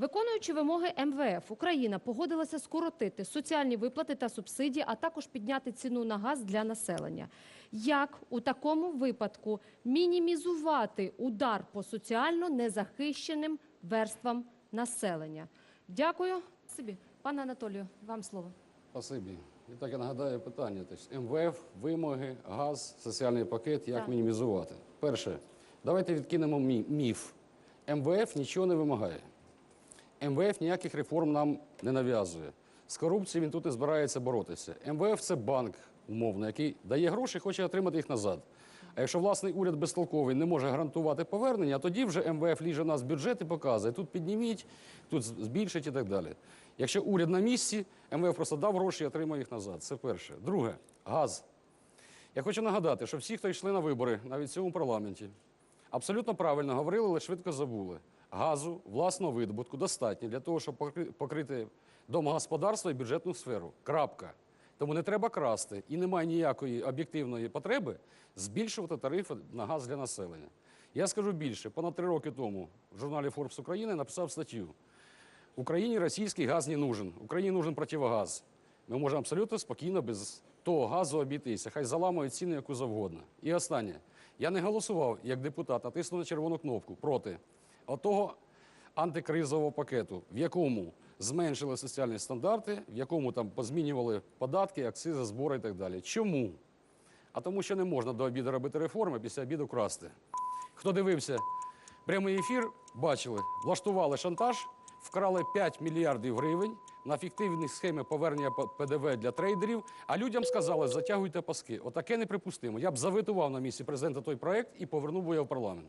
Виконуючи вимоги МВФ, Україна погодилася скоротити соціальні виплати та субсидії, а також підняти ціну на газ для населення. Як у такому випадку мінімізувати удар по соціально незахищеним верствам населення? Дякую. Собі, пане Анатолію, вам слово. Спасибі. І так я нагадаю питання. Тобто МВФ, вимоги, газ, соціальний пакет, як Так. мінімізувати. Перше, давайте відкинемо міф. МВФ нічого не вимагає. МВФ ніяких реформ нам не нав'язує. З корупцією він тут і збирається боротися. МВФ це банк умовно, який дає гроші, хоче отримати їх назад. А якщо власний уряд безтолковий не може гарантувати повернення, тоді вже МВФ ліже нас в бюджет і показує, тут підніміть, тут збільшить і так далі. Якщо уряд на місці, МВФ просто дав гроші і отримає їх назад. Це перше. Друге, газ. Я хочу нагадати, що всі, хто йшли на вибори, навіть в цьому парламенті, абсолютно правильно говорили, але швидко забули. Газу власного видобутку достатньо для того, щоб покри- покрити домогосподарство і бюджетну сферу. Крапка. Тому не треба красти і немає ніякої об'єктивної потреби збільшувати тарифи на газ для населення. Я скажу більше, понад три роки тому в журналі Forbes України написав статтю. Україні російський газ не нужен. Україні нужен противогаз. Ми можемо абсолютно спокійно без того газу обійтися. Хай заламують ціни яку завгодно. І останнє. Я не голосував як депутат, а тиснув на червону кнопку проти отого антикризового пакету, в якому зменшили соціальні стандарти, в якому там позмінювали податки, акцизи, збори і так далі. Чому? А тому, що не можна до обіду робити реформи, після обіду красти. Хто дивився прямий ефір, бачили, влаштували шантаж, вкрали 5 мільярдів гривень на фіктивні схеми повернення ПДВ для трейдерів, а людям сказали, затягуйте паски. Отаке неприпустимо. Я б завитував на місці президента той проект і повернув би його в парламент.